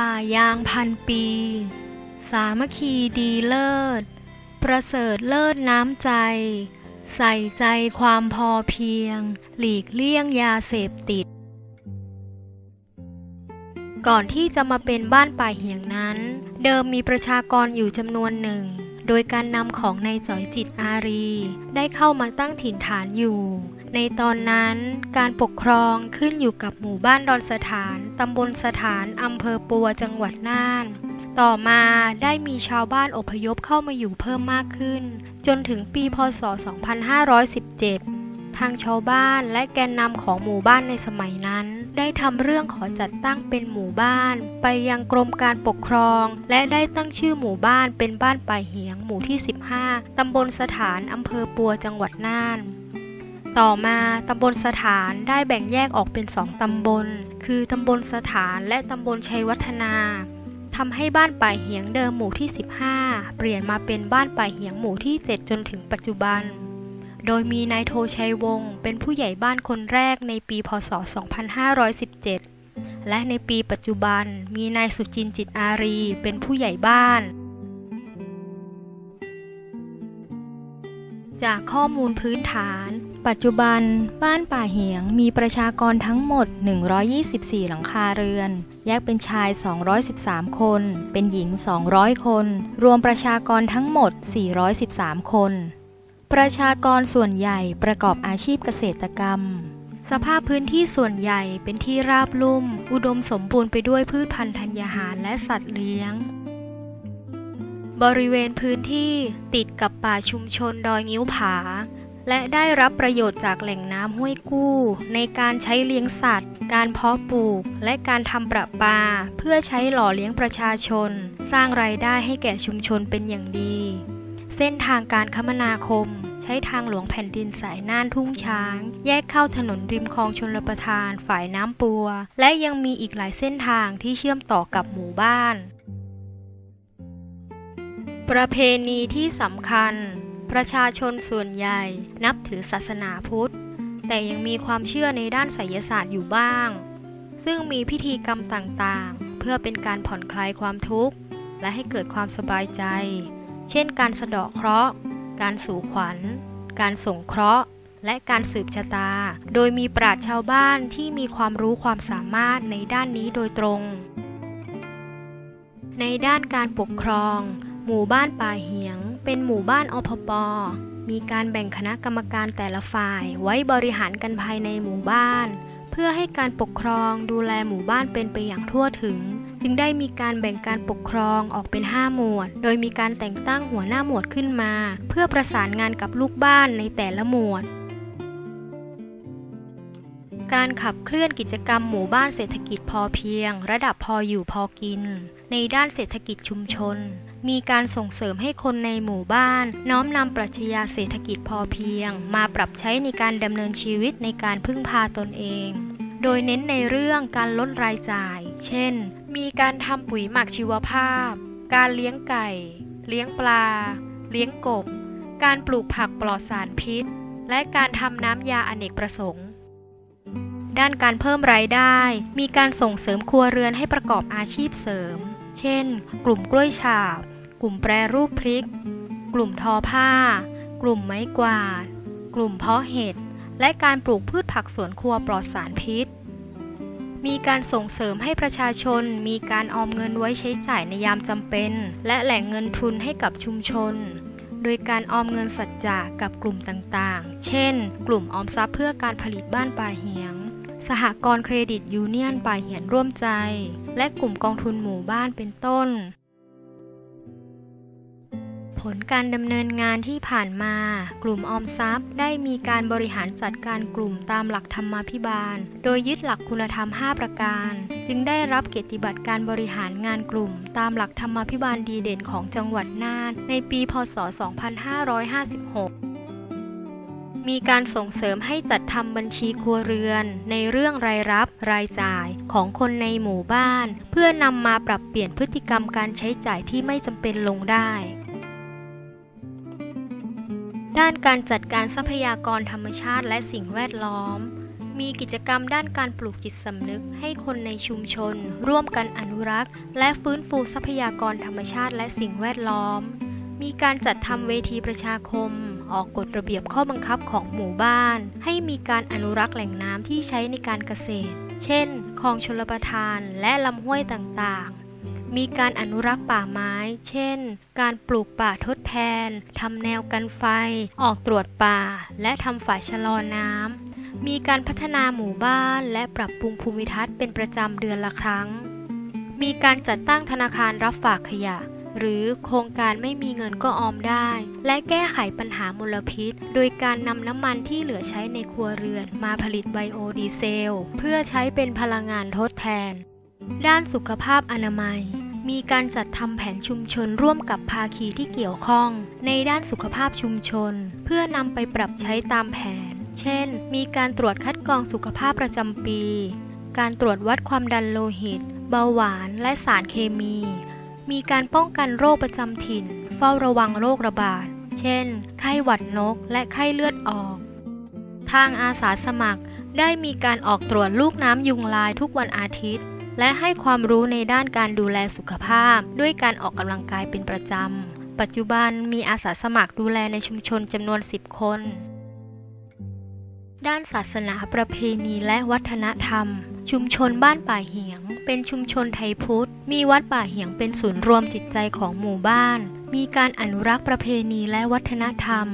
ป่ายางพันปี สามัคคีดีเลิศ ประเสริฐเลิศน้ำใจ ใส่ใจความพอเพียง หลีกเลี่ยงยาเสพติด ก่อนที่จะมาเป็นบ้านป่าเหียงนั้น เดิมมีประชากรอยู่จำนวนหนึ่ง โดยการนำของนายจ๋อยจิตอารี ได้เข้ามาตั้งถิ่นฐานอยู่ ในตอนนั้นการปกครองขึ้นอยู่กับหมู่บ้านดอนสถาน ตำบลสถาน อำเภอปัวจังหวัดน่าน ต่อมาได้มีชาวบ้านอพยพเข้ามาอยู่เพิ่มมากขึ้น จนถึงปีพศ 2517 ทางชาวบ้านและแกนนำของหมู่บ้านในสมัยนั้น ได้ทำเรื่องขอจัดตั้งเป็นหมู่บ้าน ไปยังกรมการปกครอง และได้ตั้งชื่อหมู่บ้านเป็นบ้านป่าเหียงหมู่ที่ 15 ตำบลสถาน อำเภอปัวจังหวัดน่าน ต่อมาตำบลสถานได้แบ่งแยกออกเป็นสองตำบล คือตำบลสถานและตำบลชัยวัฒนาทำให้บ้านป่าเหียงเดิมหมู่ที่ 15 เปลี่ยนมาเป็นบ้านป่าเหียงหมู่ที่ 7 จนถึงปัจจุบัน โดยมีนายโทชัยวงศ์เป็นผู้ใหญ่บ้านคนแรกในปีพศ 2517 และในปีปัจจุบันมีนายสุจินจิตอารีเป็นผู้ใหญ่บ้านจากข้อมูลพื้นฐาน ปัจจุบัน บ้านป่าเหียงมีประชากรทั้งหมด 124 หลังคาเรือน แยกเป็นชาย 213 คน เป็นหญิง 200 คน รวมประชากรทั้งหมด 413 คน ประชากรส่วนใหญ่ประกอบอาชีพเกษตรกรรม สภาพพื้นที่ส่วนใหญ่เป็นที่ราบลุ่ม อุดมสมบูรณ์ไปด้วยพืชพันธุ์ธัญญาหารและสัตว์เลี้ยงบริเวณพื้นที่ติดกับป่าชุมชนดอยงิ้วผา และได้รับประโยชน์จากแหล่งน้ำห้วยกู้ ในการใช้เลี้ยงสัตว์ การเพาะปลูก และการทำประปา เพื่อใช้หล่อเลี้ยงประชาชน สร้างรายได้ให้แก่ชุมชนเป็นอย่างดี เส้นทางการคมนาคม ใช้ทางหลวงแผ่นดินสายน่านทุ่งช้าง แยกเข้าถนนริมคลองชลประทานฝ่ายน้ำปัว และยังมีอีกหลายเส้นทางที่เชื่อมต่อกับหมู่บ้าน ประเพณีที่สำคัญ ประชาชนส่วนใหญ่นับถือศาสนาพุทธ แต่ยังมีความเชื่อในด้านไสยศาสตร์อยู่บ้าง ซึ่งมีพิธีกรรมต่างๆ เพื่อเป็นการผ่อนคลายความทุกข์ และให้เกิดความสบายใจ เช่น การสะเดาะเคราะห์ การสู่ขวัญ การส่งเคราะห์ และการสืบชะตา โดยมีปราชญ์ชาวบ้านที่มีความรู้ความสามารถในด้านนี้โดยตรง ในด้านการปกครอง หมู่บ้านป่าเหียง เป็นหมู่บ้านอพป มีการแบ่งคณะกรรมการแต่ละฝ่ายไว้บริหารกันภายในหมู่บ้าน เพื่อให้การปกครองดูแลหมู่บ้านเป็นไปอย่างทั่วถึง จึงได้มีการแบ่งการปกครองออกเป็น 5 หมวด โดยมีการแต่งตั้งหัวหน้าหมวดขึ้นมา เพื่อประสานงานกับลูกบ้านในแต่ละหมวด การขับเคลื่อนกิจกรรมหมู่บ้านเศรษฐกิจพอเพียง ระดับพออยู่พอกิน ในด้านเศรษฐกิจชุมชน มีการส่งเสริมให้คนในหมู่บ้าน น้อมนำปรัชญาเศรษฐกิจพอเพียง มาปรับใช้ในการดำเนินชีวิตในการพึ่งพาตนเอง โดยเน้นในเรื่องการลดรายจ่าย เช่น มีการทำปุ๋ยหมักชีวภาพ การเลี้ยงไก่ เลี้ยงปลา เลี้ยงกบ การปลูกผักปลอดสารพิษ และการทำน้ำยาอเนกประสงค์ ด้านการเพิ่มรายได้ มีการส่งเสริมครัวเรือนให้ประกอบอาชีพเสริม เช่น กลุ่มกล้วยฉาบ กลุ่มแปรรูปพริก กลุ่มทอผ้า กลุ่มไม้กวาด กลุ่มเพาะเห็ด และการปลูกพืชผักสวนครัวปลอดสารพิษ มีการส่งเสริมให้ประชาชน มีการออมเงินไว้ใช้จ่ายในยามจำเป็น และแหล่งเงินทุนให้กับชุมชนโดยการออมเงินสัจจะกับกลุ่มต่างๆ เช่น กลุ่มออมทรัพย์เพื่อการผลิตบ้านป่าเหียง สหกรณ์เครดิตยูเนียนป่าเหียนร่วมใจ และกลุ่มกองทุนหมู่บ้านเป็นต้น ผลการดำเนินงานที่ผ่านมา กลุ่มออมทรัพย์ได้มีการบริหารจัดการกลุ่มตามหลักธรรมาภิบาล โดยยึดหลักคุณธรรม 5 ประการ จึงได้รับเกียรติบัตรการบริหารงานกลุ่ม ตามหลักธรรมาภิบาลดีเด่นของจังหวัดน่านในปี พศ 2556 มีการส่งเสริมให้จัดทำบัญชีครัวเรือน ในเรื่องรายรับรายจ่ายของคนในหมู่บ้าน เพื่อนำมาปรับเปลี่ยนพฤติกรรมการใช้จ่ายที่ไม่จำเป็นลงได้ ด้านการจัดการทรัพยากรธรรมชาติและสิ่งแวดล้อม มีกิจกรรมด้านการปลูกจิตสำนึกให้คนในชุมชน ร่วมกันอนุรักษ์ และฟื้นฟูทรัพยากรธรรมชาติและสิ่งแวดล้อม มีการจัดทำเวทีประชาคม ออกกฎระเบียบข้อบังคับของหมู่บ้าน ให้มีการอนุรักษ์แหล่งน้ำที่ใช้ในการเกษตร เช่น คลองชลประทานและลำห้วยต่างๆ มีการอนุรักษ์ป่าไม้ เช่น การปลูกป่าทดแทน ทำแนวกันไฟ ออกตรวจป่า และทำฝ่ายชะลอน้ำ มีการพัฒนาหมู่บ้าน และปรับปรุงภูมิทัศน์เป็นประจำเดือนละครั้ง มีการจัดตั้งธนาคารรับฝากขยะ หรือโครงการไม่มีเงินก็ออมได้ และแก้ไขปัญหามลพิษ โดยการนำน้ำมันที่เหลือใช้ในครัวเรือน มาผลิตไบโอดีเซล เพื่อใช้เป็นพลังงานทดแทน ด้านสุขภาพอนามัย มีการจัดทำแผนชุมชนร่วมกับภาคีที่เกี่ยวข้อง ในด้านสุขภาพชุมชน เพื่อนำไปปรับใช้ตามแผน เช่น มีการตรวจคัดกรองสุขภาพประจำปี การตรวจวัดความดันโลหิต เบาหวานและสารเคมี มีการป้องกันโรคประจำถิ่น เฝ้าระวังโรคระบาด เช่น ไข้หวัดนกและไข้เลือดออก ทางอาสาสมัครได้มีการออกตรวจลูกน้ำยุงลายทุกวันอาทิตย์ และให้ความรู้ในด้านการดูแลสุขภาพ ด้วยการออกกำลังกายเป็นประจำ ปัจจุบันมีอาสาสมัครดูแลในชุมชนจำนวน 10 คน ด้านศาสนาประเพณีและวัฒนธรรม ชุมชนบ้านป่าเหียง เป็นชุมชนไทยพุทธ มีวัดป่าเหียงเป็นศูนย์รวมจิตใจของหมู่บ้าน มีการอนุรักษ์ประเพณีและวัฒนธรรม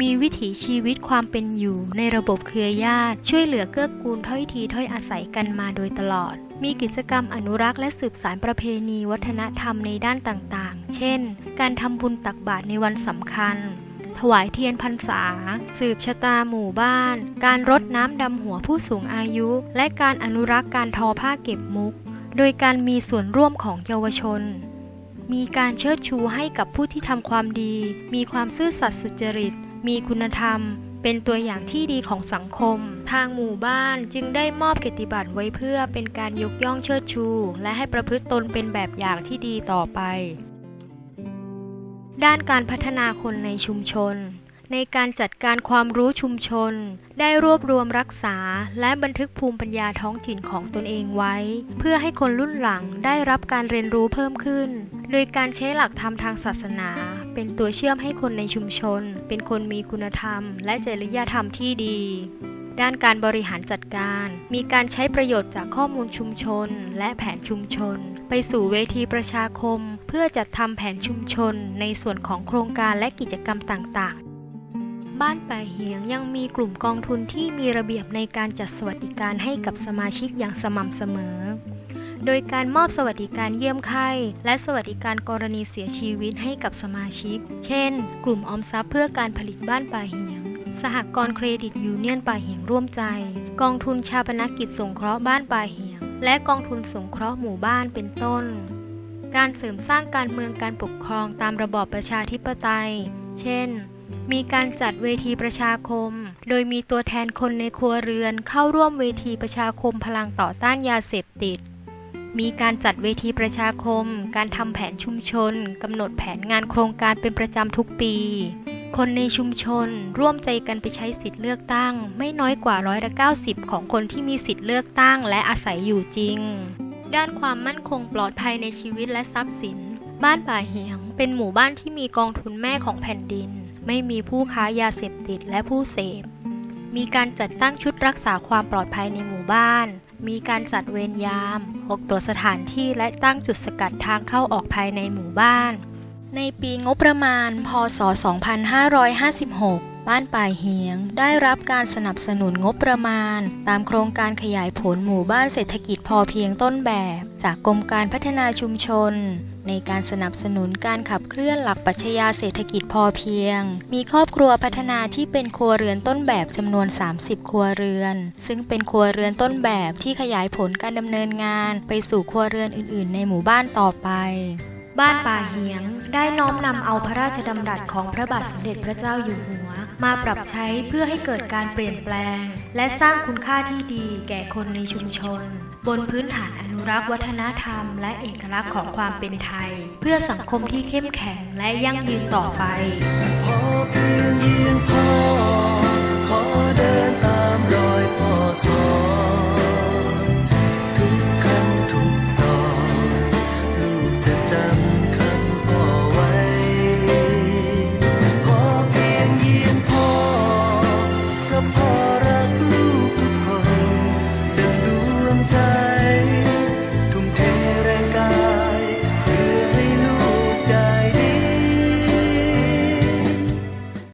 มีวิถีชีวิตความเป็นอยู่ในระบบเครือญาติ ช่วยเหลือเกื้อกูลถ้อยทีถ้อยอาศัยกันมาโดยตลอด มีกิจกรรมอนุรักษ์และสืบสานประเพณีวัฒนธรรมในด้านต่างๆ เช่น การทำบุญตักบาตรในวันสำคัญ ถวายเทียนพรรษา สืบชะตาหมู่บ้าน การรดน้ำดำหัวผู้สูงอายุ และการอนุรักษ์การทอผ้าเก็บมุก โดยการมีส่วนร่วมของเยาวชน มีการเชิดชูให้กับผู้ที่ทำความดี มีความซื่อสัตย์สุจริต มีคุณธรรม เป็นตัวอย่างที่ดีของสังคม ทางหมู่บ้านจึงได้มอบเกติบัตรไว้เพื่อเป็นการยกย่องเชิดชู และให้ประพฤติตนเป็นแบบอย่างที่ดีต่อไป ด้านการพัฒนาคนในชุมชน ในการจัดการความรู้ชุมชน ได้รวบรวมรักษา และบันทึกภูมิปัญญาท้องถิ่นของตนเองไว้ เพื่อให้คนรุ่นหลังได้รับการเรียนรู้เพิ่มขึ้น โดยการใช้หลักธรรมทางศาสนา เป็นตัวเชื่อมให้คนในชุมชน เป็นคนมีคุณธรรม และจริยธรรมที่ดี ด้านการบริหารจัดการ มีการใช้ประโยชน์จากข้อมูลชุมชน และแผนชุมชน ไปสู่เวทีประชาคม เพื่อจัดทำแผนชุมชน ในส่วนของโครงการและกิจกรรมต่างๆ บ้านป่าเหียงยังมีกลุ่มกองทุนที่มีระเบียบในการจัดสวัสดิการให้กับสมาชิกอย่างสม่ำเสมอ โดยการมอบสวัสดิการเยี่ยมไข้ และสวัสดิการกรณีเสียชีวิตให้กับสมาชิก เช่น กลุ่มออมทรัพย์เพื่อการผลิตบ้านป่าเหียง สหกรณ์เครดิตยูเนียนป่าเหียงร่วมใจ กองทุนชาปนกิจสงเคราะห์บ้านป่าเหียง และกองทุนสงเคราะห์หมู่บ้านเป็นต้น การเสริมสร้างการเมืองการปกครองตามระบอบประชาธิปไตย เช่น มีการจัดเวทีประชาคม โดยมีตัวแทนคนในครัวเรือนเข้าร่วมเวทีประชาคมพลังต่อต้านยาเสพติดมีการจัดเวทีประชาคม การทำแผนชุมชน กำหนดแผนงานโครงการเป็นประจำทุกปี คนในชุมชนร่วมใจกันไปใช้สิทธิเลือกตั้ง ไม่น้อยกว่าร้อยละ90 ของคนที่มีสิทธิเลือกตั้งและอาศัยอยู่จริง ด้านความมั่นคงปลอดภัยในชีวิตและทรัพย์สิน บ้านป่าเหียง เป็นหมู่บ้านที่มีกองทุนแม่ของแผ่นดิน ไม่มีผู้ค้ายาเสพติดและผู้เสพ มีการจัดตั้งชุดรักษาความปลอดภัยในหมู่บ้าน มีการจัดเวรยามออกตรวจสถานที่และตั้งจุดสกัดทางเข้าออกภายในหมู่บ้าน ในปีงบประมาณ พศ 2556 บ้านป่ายเหียง ได้รับการสนับสนุนงบประมาณ ตามโครงการขยายผลหมู่บ้านเศรษฐกิจพอเพียงต้นแบบ จากกรมการพัฒนาชุมชน ในการสนับสนุนการขับเคลื่อนหลักปรัชญาเศรษฐกิจพอเพียง มีครอบครัวพัฒนาที่เป็นครัวเรือนต้นแบบจำนวน 30 ครัวเรือน ซึ่งเป็นครัวเรือนต้นแบบที่ขยายผลการดำเนินงาน ไปสู่ครัวเรือนอื่น ๆ ในหมู่บ้านต่อไป บ้านป่าเหียงได้น้อมนำเอาพระราชดำรัสของพระบาทสมเด็จพระเจ้าอยู่หัว มาปรับใช้เพื่อให้เกิดการเปลี่ยนแปลง และสร้างคุณค่าที่ดีแก่คนในชุมชน บนพื้นฐานอนุรักษ์วัฒนธรรม และเอกลักษณ์ของความเป็นไทย เพื่อสังคมที่เข้มแข็งและยั่งยืนต่อไปพอเพียงยืนพอขอเดินตามรอยพ่อสอง some